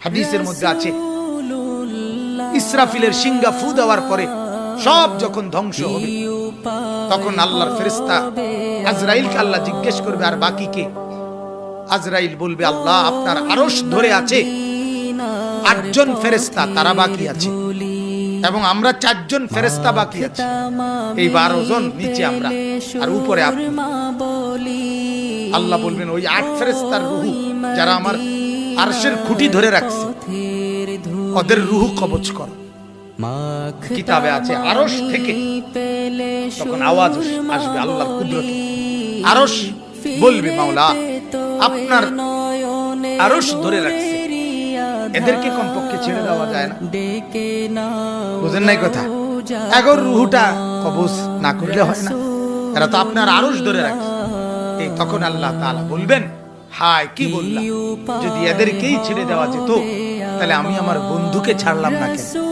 হাদিসের মধ্যে আছে ইসরাফিলের সিঙ্গা ফু দেওয়ার পরে সব যখন ধ্বংস হবে তখন আল্লাহর ফেরেস্তা আজরাইলকে আল্লাহ জিজ্ঞেস করবে আর বাকি কে? আজরাইল বলবে আল্লাহ আপনার আরশ ধরে আছে আটজন ফেরেস্তা তারা বাকি আছে এবং আমরা চারজন ফেরেস্তা বাকি আছি। এই বারো জন নিচে আমরা আর উপরে আপনি। আল্লাহ বলবেন ওই আট ফেরেস্তার রুহু যারা আমার আরশের খুঁটি ধরে রাখছে। ওদের রুহু কবচ কর। কিতাবে আছে আরশ থেকে তখন আওয়াজ আসবে আল্লাহর কুদরত। আরশ বলবে মাওলা আপনার আরশ ধরে রাখছে। এদেরকে কমপক্ষে ছেড়ে দেওয়া যায় না। বুঝেন নাই কথা? এখন রুহুটা কবজ না করলে হয় না। এরা তো আপনার আরশ ধরে রাখছে এই তখন আল্লাহ তাআলা বলবেন হায়, কি বললাম? যদি এদেরকেই ছেড়ে দেওয়া যেত, তাহলে আমি আমার বন্ধুকে ছাড়লাম না কেন?